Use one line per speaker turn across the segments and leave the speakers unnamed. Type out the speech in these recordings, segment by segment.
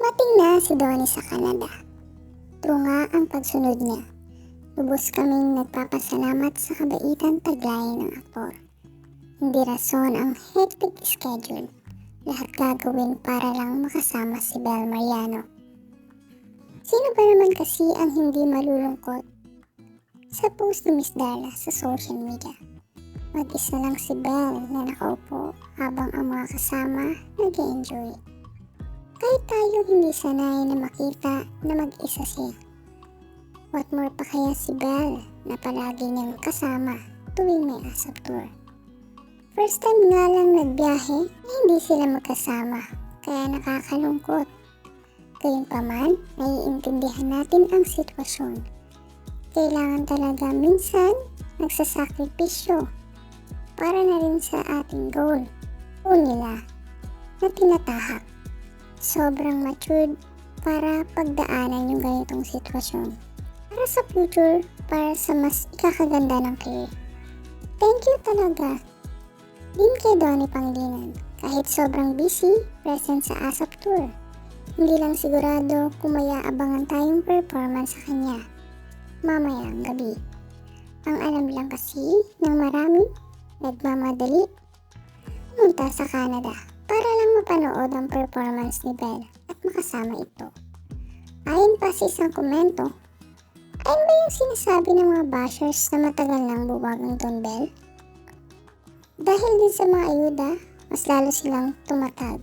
Mating na si Donnie sa Canada. True nga ang pagsunod niya. Lubos kaming nagpapasalamat sa kabaitan taglay ng aktor. Hindi rason ang hectic schedule. Lahat gagawin para lang makasama si Bel Mariano. Sino ba naman kasi ang hindi malulungkot sa post ni Miss Darla sa social media? Mag-isa lang si Belle na nakaupo habang ang mga kasama nag enjoy Kahit tayo hindi sanay na makita na mag-isa siya. What more pa kaya si Belle na palagi niyang kasama tuwing may asap tour. First time nga lang nagbiyahe na hindi sila magkasama kaya nakakalungkot. Gayunpaman, naiintindihan natin ang sitwasyon. Kailangan talaga minsan nagsasakripisyo para na rin sa ating goal o nila na tinatahak. Sobrang matured para pagdaanan yung ganitong sitwasyon. Para sa future, para sa mas ikakaganda ng career. Thank you talaga. Din kay Donnie Pangilinan, kahit sobrang busy, present sa ASAP Tour. Hindi lang sigurado kung may aabangan tayong performance sa kanya mamayang gabi. Ang alam lang kasi ng marami nagmamadali pumunta sa Canada para lang mapanood ang performance ni Belle at makasama ito. Ayon pa sa isang komento, ayun ba yung sinasabi ng mga bashers na matagal nang buwag ang Don Bell? Dahil din sa mga ayuda, mas lalo silang tumatag.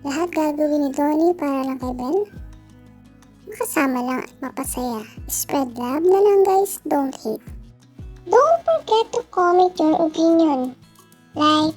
Lahat gagawin ni Donnie para lang kay Belle? Makasama lang at mapasaya. Spread love na lang guys, don't hate. Don't forget to comment your opinion. Like,